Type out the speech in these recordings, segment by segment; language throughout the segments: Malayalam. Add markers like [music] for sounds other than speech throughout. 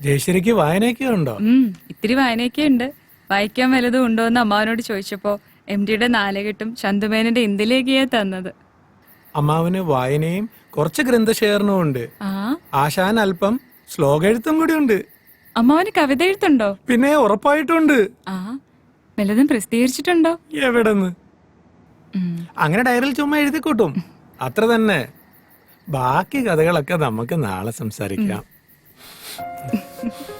ജയശ്രീക്ക് വായനയൊക്കെ ഉണ്ടോ? ഉം ഇത്തിരി വായനയൊക്കെ ഉണ്ട്. വായിക്കാൻ വല്ലതും ഉണ്ടോ എന്ന് അമ്മാവനോട് ചോദിച്ചപ്പോ എം ഡിയുടെ നാലുകെട്ടും ചന്തുമേനന്റെ ഇന്ത്യയിലേക്കാ തന്നത്. അമ്മാവന് വായനയും കുറച്ച് ഗ്രന്ഥശേഖരണവും ഉണ്ട്. ആ? ആശാൻ അല്പം ശ്ലോക എഴുത്തും കൂടി ഉണ്ട്. അമ്മാവന് കവിത എഴുത്തുണ്ടോ? പിന്നെ ഉറപ്പായിട്ടുണ്ട് ആ? വല്ലതും പ്രസിദ്ധീകരിച്ചിട്ടുണ്ടോ? എവിടെന്ന്? ഉം. അങ്ങനെ ഡയറിയിൽ ചുമ്മാ എഴുതിക്കൂട്ടും. അത്ര തന്നെ. ബാക്കി കഥകളൊക്കെ നമുക്ക് നാളെ സംസാരിക്കാം. 嗯哼哼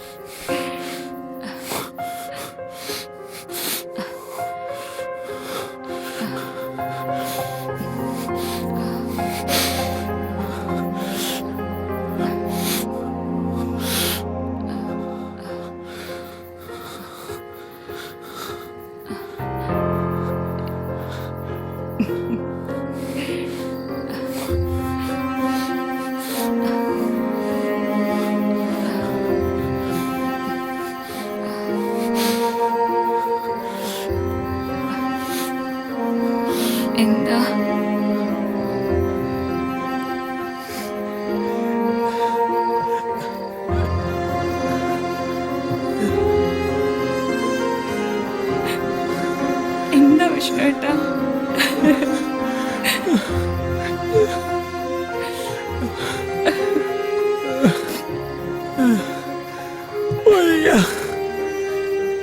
എന്താ വിഷ്ണു ഏട്ടാ.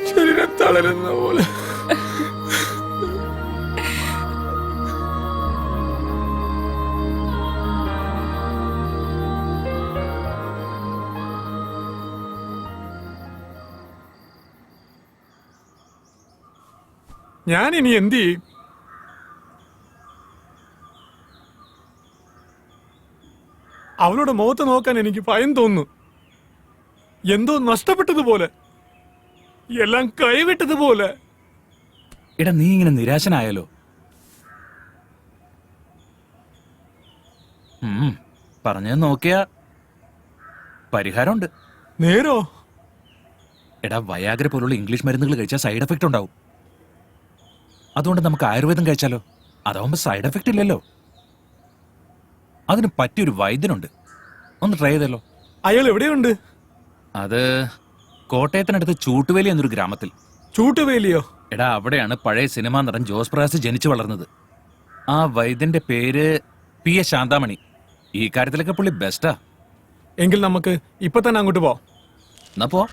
ശരീരം തളരുന്ന പോലെ ഞാൻ ഇനി എന്ത് ചെയ്യും? അവളുടെ മുഖത്ത് നോക്കാൻ എനിക്ക് ഭയം തോന്നുന്നു. എന്തോ നഷ്ടപ്പെട്ടതുപോലെ. എല്ലാം കൈവിട്ടതുപോലെ. എടാ നീ ഇങ്ങനെ നിരാശനായാലോ? പറഞ്ഞ പറഞ്ഞത് നോക്കിയാ പരിഹാരമുണ്ട്. നേരോ? എടാ വയാഗ്ര പോലുള്ള ഇംഗ്ലീഷ് മരുന്നുകൾ കഴിച്ചാൽ സൈഡ് എഫക്റ്റ് ഉണ്ടാവും. അതുകൊണ്ട് നമുക്ക് ആയുർവേദം കഴിച്ചാലോ? അതാവുമ്പോ സൈഡ് എഫക്റ്റ് ഇല്ലല്ലോ. അതിന് പറ്റിയൊരു വൈദ്യനുണ്ട്. ഒന്ന് ട്രൈ ചെയ്തല്ലോ. അയാൾ എവിടെയുണ്ട്? അത് കോട്ടയത്തിനടുത്ത് ചൂട്ടുവേലി എന്നൊരു ഗ്രാമത്തിൽ. ചൂട്ടുവേലിയോ? എടാ അവിടെയാണ് പഴയ സിനിമാ നടൻ ജോസ് പ്രകാശ് ജനിച്ചു വളർന്നത്. ആ വൈദ്യന്റെ പേര് പി എസ് ശാന്താമണി. ഈ കാര്യത്തിലൊക്കെ പുള്ളി ബെസ്റ്റാ എങ്കിൽ നമുക്ക് ഇപ്പൊ തന്നെ അങ്ങോട്ട് പോവാം എന്നാ പോ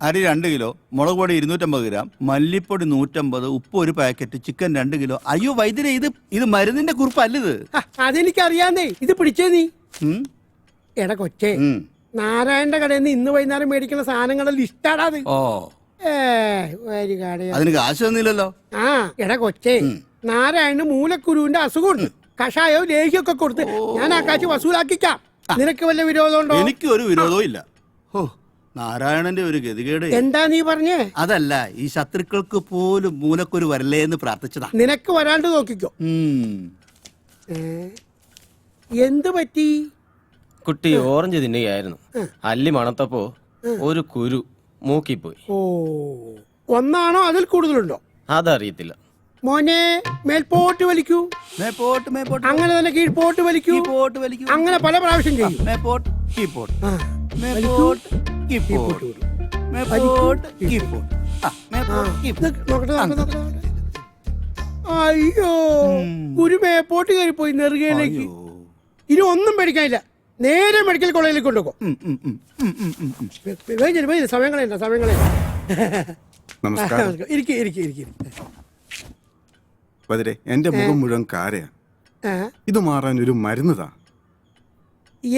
അരി രണ്ട് കിലോ മുളക് പൊടി ഇരുന്നൂറ്റമ്പത് ഗ്രാം മല്ലിപ്പൊടി നൂറ്റമ്പത് ഉപ്പ് ഒരു പാക്കറ്റ് ചിക്കൻ രണ്ട് കിലോ. അയ്യോ വൈദ്യരെ ഇത് ഇത് മരുന്നിന്റെ കുറിപ്പല്ലിത് അതെനിക്കറിയാന്നേ. ഇത് പിടിച്ചേ നീ. എടാ കൊച്ചേ നാരായണന്റെ കടയിൽ നിന്ന് ഇന്ന് വൈകുന്നേരം മേടിക്കുന്ന സാധനങ്ങളുടെ ലിസ്റ്റാടാ അത്. ഓ. ഏ ഒരു കടയാ. അതിന് കാശ് തന്നില്ലല്ലോ. ആ എടാ കൊച്ചേ നാരായണന് മൂലക്കുരുവിന്റെ അസുഖമുണ്ട് കഷായോ ലേഹിയൊക്കെ കൊടുത്ത് ഞാൻ ആ കാശ് വസൂലാക്കിക്കാം. നിനക്ക് വല്ല വിരോധമുണ്ടോ? എനിക്ക് ഒരു വിരോധവും ഇല്ല. ഓ. നാരായണന്റെ ഒരു ഗതികേട്. എന്താ നീ പറഞ്ഞേ? അതല്ല ഈ ശത്രുക്കൾക്ക് പോലും മൂലക്കൊരു വരല്ലേ എന്ന് പ്രാർത്ഥിച്ചതാ. നിനക്ക് വരാണ്ട് നോക്കിക്കോ. എന്ത് പറ്റി? കുട്ടി ഓറഞ്ച് തിന്നുകയായിരുന്നു. അല്ലി മണത്തപ്പോ ഒരു കുരു മൂക്കിപ്പോയി. ഓ. ഒന്നാണോ അതിൽ കൂടുതലുണ്ടോ? അതറിയത്തില്ല. മോനെ മേൽപോട്ട് വലിക്കൂ. മേൽപോട്ട് മേൽപോട്ട്. അങ്ങനെ തന്നെ കീഴ്പോട്ട് വലിക്കൂ. കീഴ്പോട്ട് വലിക്കൂ. അങ്ങനെ പല പ്രാവശ്യം ചെയ്യും. മേൽപോട്ട് കീഴ്പോട്ട്. മേൽപോട്ട് കീഴ്പോട്ട്. മേൽപോട്ട് കീഴ്പോട്ട്. അയ്യോ ഒരു മേപ്പോട്ട് കയറിപ്പോയി നെറുകയിലേക്ക്. ഇനി ഒന്നും പേടിക്കാനില്ല. നേരെ മെഡിക്കൽ കോളേജിലേക്ക് കൊണ്ടുപോകും. സമയം കളയണ്ട സമയം കളയണ്ട നമസ്കാരം. ഇരിക്കെ ഇരിക്കെ ഇരിക്കെ. വതിരെ എന്റെ മുഖം മുഴുവൻ കാരയാ. ഇത് മാറാൻ ഒരു മരുന്നതാ.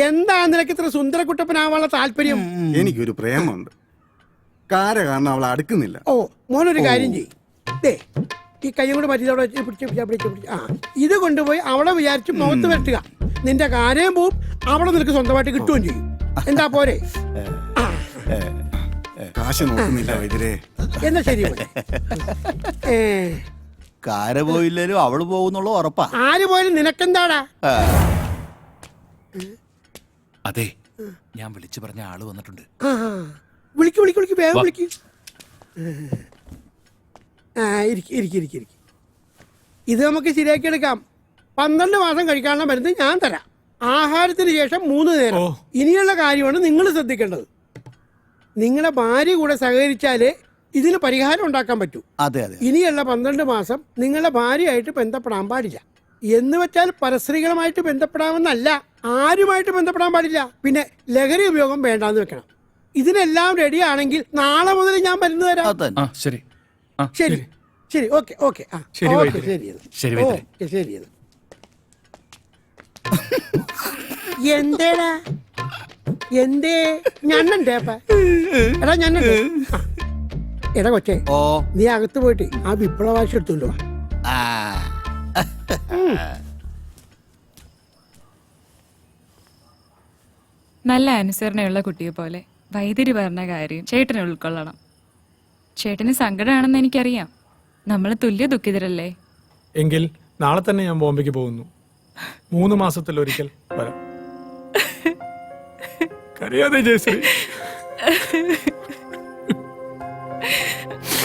എന്താ നിനക്ക് ഇത്ര സുന്ദരക്കുട്ടപ്പനാവാനുള്ള താല്പര്യം? എനിക്കൊരു പ്രേമമുണ്ട്. കാര കാരണം അവൾ അടുക്കുന്നില്ല. ഓ മോനൊരു കാര്യം ചെയ്യ്. ഈ കൈ കൊണ്ട് മറ്റേ അവിടെ പിടിച്ച് പിടിച്ച് പിടിച്ച് ആ ഇത് കൊണ്ടുപോയി അവളെ വിചാരിച്ച് മുഖത്ത് വെട്ടുക നിന്റെ കാര്യം പോവും അവളെ നിനക്ക് സ്വന്തമായിട്ട് കിട്ടുകയും ചെയ്യും. എന്താ പോരെ? കാശ് നോക്കുന്നില്ല വൈദ്യരെ. എന്നാ ശരി. ഏ, കാര പോയില്ലേലും അവൾ പോകുന്നുള്ള ഉറപ്പാ. ആര് പോയാലും നിനക്കെന്താടാ? ആ. അതെ ഞാൻ വിളിച്ചു പറഞ്ഞ ആൾ വന്നിട്ടുണ്ട്. ആ വിളിക്കു വിളിക്ക് വിളിക്ക് വേഗം വാ. വിളിക്ക്. ആ ഇരിക്ക് ഇരിക്ക് ഇരിക്ക് ഇരിക്ക്. ഇത് നമുക്ക് ശരിയാക്കി എടുക്കാം. പന്ത്രണ്ട് മാസം കഴിക്കാനുള്ള മരുന്ന് ഞാൻ തരാം. ആഹാരത്തിന് ശേഷം മൂന്ന് നേരം. ഇനിയുള്ള കാര്യമാണ് നിങ്ങൾ ശ്രദ്ധിക്കേണ്ടത്. നിങ്ങളുടെ ഭാര്യ കൂടെ സഹകരിച്ചാലേ ഇതിന് പരിഹാരം ഉണ്ടാക്കാൻ പറ്റൂ. അതെ അതെ ഇനിയുള്ള പന്ത്രണ്ട് മാസം നിങ്ങളുടെ ഭാര്യയായിട്ട് ബന്ധപ്പെടാൻ പാടില്ല. എന്ന് വെച്ചാൽ പരസ്ത്രീകളുമായിട്ട് ബന്ധപ്പെടാമെന്നല്ല ആരുമായിട്ട് ബന്ധപ്പെടാൻ പാടില്ല. പിന്നെ ലഹരി ഉപയോഗം വേണ്ടാന്ന് വെക്കണം. ഇതിനെല്ലാം റെഡി ആണെങ്കിൽ നാളെ മുതൽ ഞാൻ മരുന്ന് തരാം. ആ ശരി. ആ ശരി. ശരി ഓക്കെ ഓക്കെ. ആ ശരി, ഓക്കെ വൈദ്യരെ. ശരി എന്നാ. ശരി, വൈദ്യരെ. ഓക്കെ ശരി എന്നാ. എന്തേടാ? എന്തേ? ഞണ്ണണ്ടേ അപ്പ? എടാ ഞണ്ണണ്ട്. ആ. എടാ കൊച്ചെ ഓ. നീ അകത്ത് പോയിട്ട് ആ വിപ്ലവാശി എടുത്തുല്ലോ നല്ല അനുസരണയുള്ള കുട്ടിയെ പോലെ വൈദ്യുതി പറഞ്ഞ കാര്യം ചേട്ടനെ ഉൾക്കൊള്ളണം. ചേട്ടന് സങ്കടമാണെന്ന് എനിക്കറിയാം. നമ്മൾ തുല്യ ദുഃഖിതരല്ലേ? എങ്കിൽ നാളെ തന്നെ ഞാൻ ബോംബെക്ക് പോകുന്നു. മൂന്ന് മാസത്തിൽ ഒരിക്കൽ വരാം. [laughs] കരയാതെ ജയശ്രീ.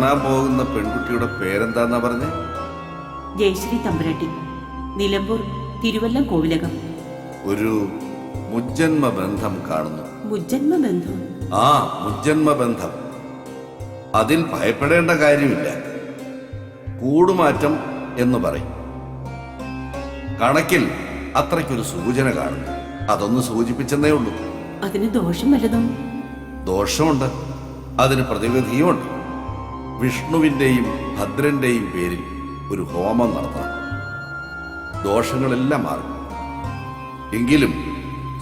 കാണാൻ പോകുന്ന പെൺകുട്ടിയുടെ പേരെന്താന്നാ പറഞ്ഞേ? ജയശ്രീ തമ്പുരാട്ടി നിലമ്പൂർ തിരുവല്ലം കോവിലകം. ഒരു മുജ്ജന്മ ബന്ധം കാണുന്നു. മുജ്ജന്മ ബന്ധം? ആ മുജ്ജന്മ ബന്ധം. അതിൽ ഭയപ്പെടേണ്ട കാര്യമില്ല. കൂടുമാറ്റം എന്ന് പറയും. കണക്കിൽ അത്രയ്ക്കൊരു സൂചന കാണുന്നു. അതൊന്ന് സൂചിപ്പിച്ചെന്നേ ഉള്ളൂ. അതിന് ദോഷം വല്ലതും? ദോഷമുണ്ട്. അതിന് പ്രതിവിധിയുമുണ്ട്. വിഷ്ണുവിന്റെയും ഭദ്രന്റെയും പേരിൽ ഒരു ഹോമം നടത്തണം. ദോഷങ്ങളെല്ലാം മാറും. എങ്കിലും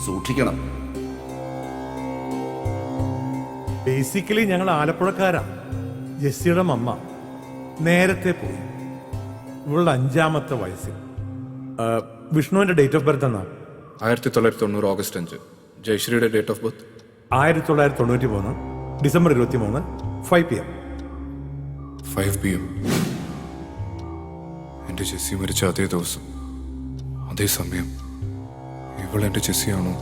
സൂക്ഷിക്കണം. ബേസിക്കലി ഞങ്ങൾ ആലപ്പുഴക്കാരാ. ജെസ്സിയുടെ മമ്മ. നേരത്തെ പോയി. ഇവളുടെ അഞ്ചാമത്തെ വയസ്സിൽ. വിഷ്ണുവിന്റെ ഡേറ്റ് ഓഫ് ബർത്ത് എന്നാ? ആയിരത്തി തൊള്ളായിരത്തി തൊണ്ണൂറ് ഓഗസ്റ്റ് അഞ്ച്. ജയശ്രീയുടെ ഡേറ്റ് ഓഫ് ബർത്ത് ആയിരത്തി തൊള്ളായിരത്തി തൊണ്ണൂറ്റി മൂന്ന്. ഡിസംബർ ഇരുപത്തി മൂന്ന് five P M five P എം. എന്റെ ജെസ്സി മരിച്ച അതേ ദിവസം അതേ സമയം ഇവൾ എന്റെ ജെസ്സിയാണോ